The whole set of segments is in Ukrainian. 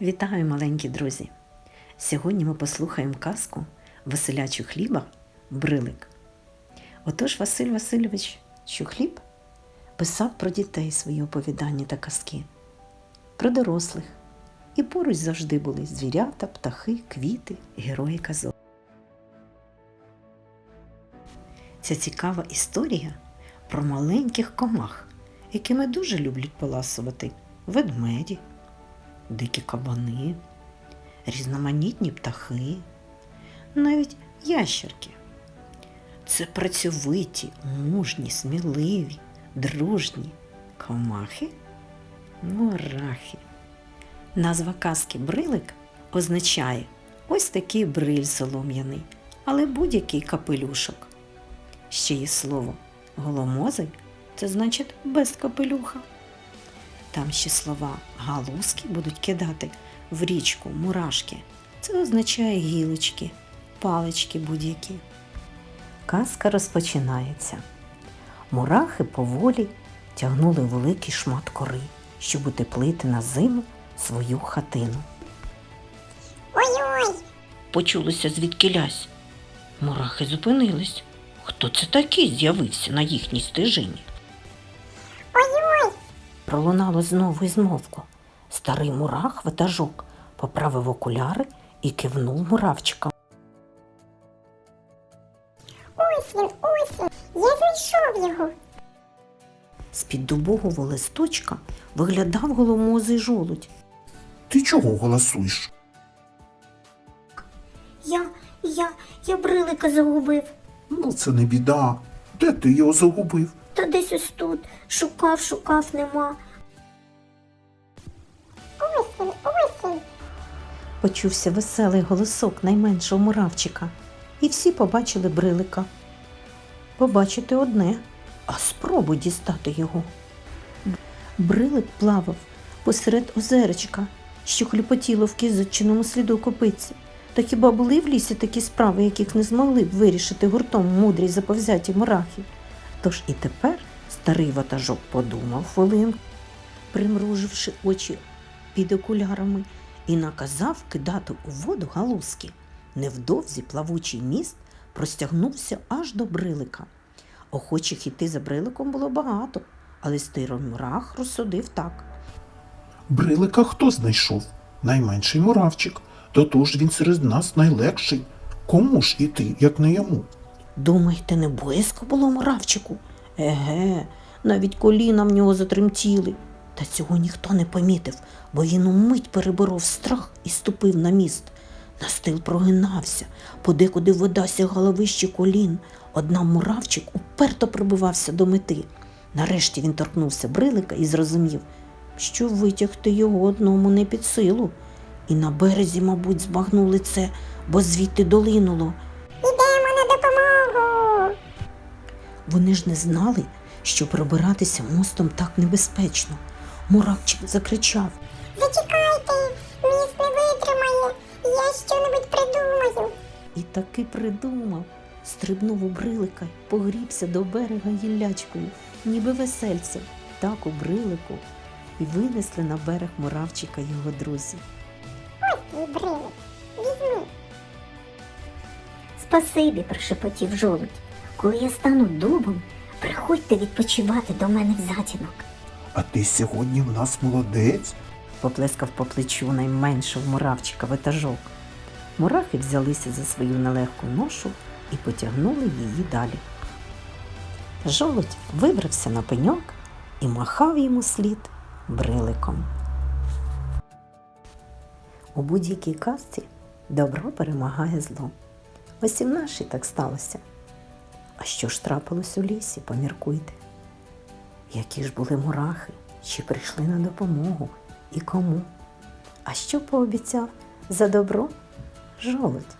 Вітаю, маленькі друзі! Сьогодні ми послухаємо казку Василя Чухліба Брилик. Отож Василь Васильович Чухліб писав про дітей свої оповідання та казки, про дорослих. І поруч завжди були звірята, птахи, квіти, герої казок. Ця цікава історія про маленьких комах, якими дуже люблять поласувати ведмеді, дикі кабани, різноманітні птахи, навіть ящерки. Це працьовиті, мужні, сміливі, дружні комахи мурахи. Назва казки брилик означає ось такий бриль солом'яний, але будь-який капелюшок. Ще є слово голомозий це значить без капелюха. Там ще слова галузки будуть кидати в річку мурашки. Це означає гілочки, палички будь-які. Казка розпочинається. Мурахи поволі тягнули великий шмат кори, щоб утеплити на зиму свою хатину. Ой-ой, Почулося звідкилясь. Мурахи зупинились. Хто це такий з'явився на їхній стежині? Пролунало знову і змовку. Старий мурах ватажок поправив окуляри і кивнув муравчикам. ось він, ось він. Я знайшов його. З-під дубового листочка виглядав голомозий жолудь. Ти чого голосуєш? Я, я, я брилика загубив. Ну, це не біда. Де ти його загубив? Та десь ось тут. Шукав, шукав, нема. Ось він, ось він. Почувся веселий голосок найменшого муравчика, і всі побачили брилика. Побачити одне, а спробуй дістати його. Брилик плавав посеред озеречка, що хлюпотіло в кізочиному сліду копиці. Та хіба були в лісі такі справи, яких не змогли б вирішити гуртом мудрі заповзяті мурахи? Тож і тепер старий ватажок подумав хвилинку, примруживши очі під окулярами, і наказав кидати у воду галузки. Невдовзі плавучий міст простягнувся аж до брилика. Охочих іти за бриликом було багато, але стирий мурах розсудив так. Брилика хто знайшов? Найменший муравчик. До того ж він серед нас найлегший. Кому ж іти, як не йому? Думаєте, не боязко було муравчику? Еге, навіть коліна в нього затремтіли. Та цього ніхто не помітив, бо він умить переборов страх і ступив на міст. Настил прогинався, подекуди вода сягала вище колін. Одна муравчик уперто прибивався до мети. Нарешті він торкнувся брилика і зрозумів, що витягти його одному не під силу. І на березі, мабуть, збагнули це, бо звідти долинуло. Вони ж не знали, що пробиратися мостом так небезпечно. Муравчик закричав. Зачекайте, міст не витримає. Я що-небудь придумаю. І таки придумав. Стрибнув у брилика й погрібся до берега гіллячкою, ніби весельцем, так у брилику, і винесли на берег муравчика його друзі. Ось твій брилик. Візьми. Спасибі, прошепотів жолудь. Коли я стану дубом, приходьте відпочивати до мене в затінок. А ти сьогодні в нас молодець. Поплескав по плечу найменшого муравчика ватажок. Мурахи взялися за свою нелегку ношу і потягнули її далі. Жолудь вибрався на пеньок і махав йому слід бриликом. У будь-якій казці добро перемагає зло. Ось і в нашій так сталося. Що ж трапилось у лісі, поміркуйте. Які ж були мурахи, чи прийшли на допомогу і кому? А що пообіцяв за добро жолудь?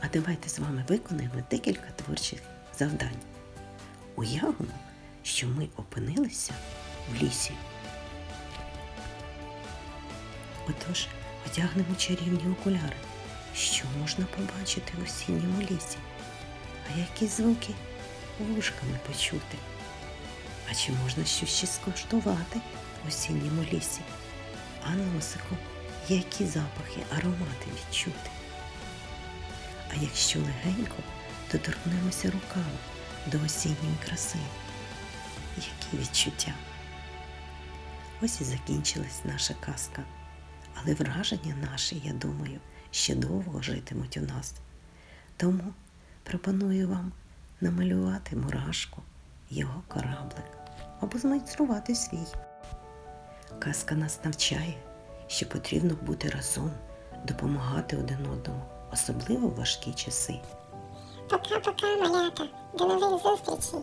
А давайте з вами виконаємо декілька творчих завдань. Уявимо, що ми опинилися в лісі. Отож, одягнемо чарівні окуляри. Що можна побачити в осінньому лісі? А які звуки вушками почути? А чи можна щось ще скуштувати в осінньому лісі? А носику, які запахи, аромати відчути. А якщо легенько, то торкнемося руками до осінньої краси. Які відчуття? Ось і закінчилась наша казка. Але враження наші, я думаю, ще довго житимуть у нас. Тому пропоную вам намалювати мурашку, його кораблик або змайструвати свій. Казка нас навчає, що потрібно бути разом, допомагати один одному, особливо в важкі часи. Пока-пока, малята. До нових зустрічей.